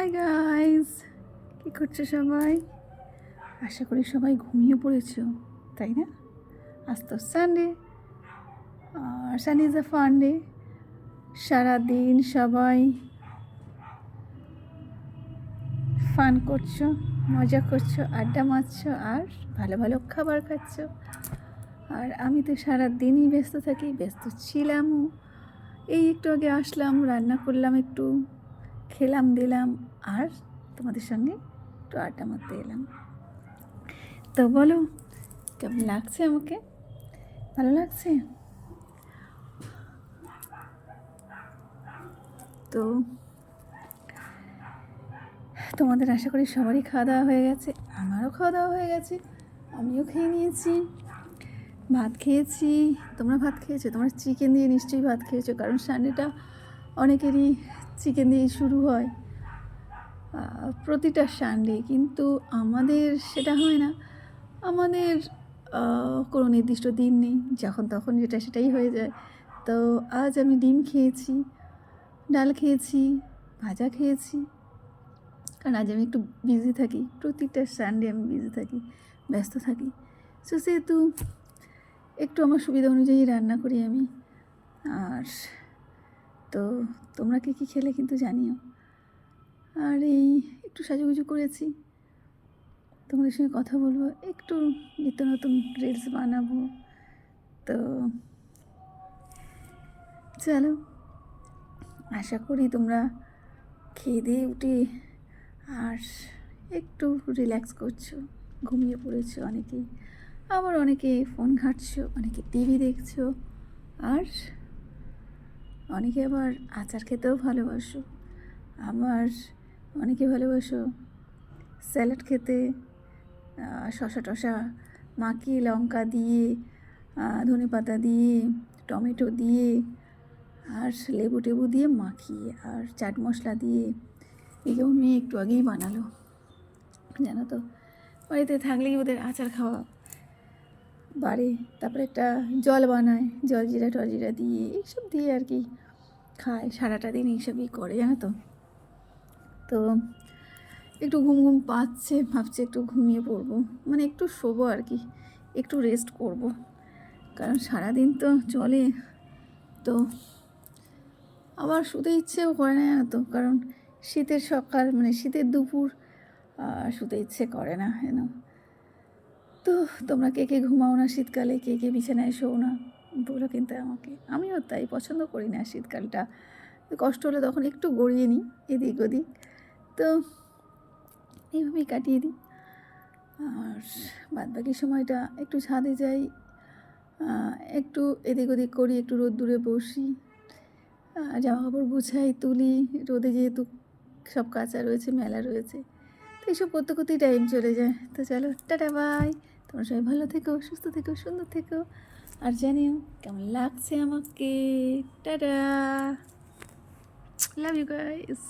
Hi guys কী করছ সবাই? আশা করি সবাই ঘুমিয়ে পড়েছো, তাই না? আজ তো Sunday R Sunday is a fun day সারাদিন সবাই ফান করছ, মজা করছ, আড্ডা মারছো, আর ভালো ভালো খাবার খাচ্ছো। আর আমি তো সারাদিনই ব্যস্ত থাকি, ব্যস্ত ছিলামও। এই একটু আগে আসলাম, রান্না করলাম একটু। খেলাম, দিলাম আর তোমাদের সঙ্গে একটু আড্ডা মারতে এলাম। তো বলো, কেমন লাগছে আমাকে? ভালো লাগছে? তো তোমাদের আশা করি সবারই খাওয়া দাওয়া হয়ে গেছে, আমারও খাওয়া দাওয়া হয়ে গেছে, আমিও খেয়ে নিয়েছি, ভাত খেয়েছি। তোমরা ভাত খেয়েছো? তোমরা চিকেন দিয়ে নিশ্চয়ই ভাত খেয়েছো, কারণ সানডেটা অনেকেরই চিকেন দিয়ে শুরু হয় প্রতিটা সানডে। কিন্তু আমাদের সেটা হয় না। আমাদের কোনো নির্দিষ্ট দিন নেই, যখন তখন যেটা সেটাই হয়ে যায়। তো আজ আমি ডিম খেয়েছি, ডাল খেয়েছি, ভাজা খেয়েছি। কারণ আজ আমি একটু বিজি থাকি, প্রতিটা সানডে আমি বিজি থাকি, ব্যস্ত থাকি। সো সেহেতু একটু আমার সুবিধা অনুযায়ী রান্না করি আমি। আর তো তোমরা কী কী খেলে কিন্তু জানিও। আর এই একটু সাজুগুজু করেছি। তোমাদের সঙ্গে কথা বলব, একটু নিত্য নতুন রিলস বানাবো। তো চলো, আশা করি তোমরা খেয়ে দিয়ে উঠে আর একটু রিল্যাক্স করছ, ঘুমিয়ে পড়েছো অনেকেই। আবার অনেকে ফোন ঘাঁটছো, অনেকে টিভি দেখছ, আর অনেকে আবার আচার খেতেও ভালোবাসো। আমার অনেকে ভালোবাসো স্যালাড খেতে শসা টসা, মাখিয়ে লঙ্কা দিয়ে ধনে পাতা দিয়ে, টমেটো দিয়ে, আর লেবু টেবু দিয়ে মাখিয়ে, আর চাট মশলা দিয়ে। এগুলো মেয়ে একটু আগেই বানালো। জানো তো? বাড়িতে থাকলেই ওদের আচার খাওয়া বাড়ে, তারপরে একটা জল বানায়, জল জিরা টলজিরা দিয়ে, এইসব দিয়ে আর কি খায়। সারাটা দিন এইসবই করে, জানো তো? তো একটু ঘুম ঘুম পাচ্ছে, ভাবছে একটু ঘুমিয়ে পড়ব। মানে একটু শোবো আর কি, একটু রেস্ট করব। কারণ সারাদিন তো চলে। তো আবার শুতে ইচ্ছেও করে না তো? কারণ শীতের সকাল মানে শীতের দুপুর শুতে ইচ্ছে করে না যেন তো তোমরা কে কে ঘুমাও না শীতকালে, কে কে বিছানায় শোও না, বলো কিন্তু আমাকে। আমিও তাই পছন্দ করি না শীতকালটা। কষ্ট হলে তখন একটু গড়িয়ে নিই, এদিক ওদিক। তো এইভাবেই কাটিয়ে দিই। আর বাদ বাকি সময়টা একটু ছাদে যাই একটু এদিক ওদিক করি, একটু রোদ্দুরে বসি জামা কাপড় গুছাই, তুলি। রোদে যেহেতু সব কাঁচা রয়েছে, মেলা রয়েছে তো এইসব করতে করতেই টাইম চলে যায়। তো চলো, টাটা বাই তোমার সবাই ভালো থেকো, সুস্থ থেকো, সুন্দর থেকো। আর জানিও, কেমন লাগছে আমাকে? টাটা। Love you guys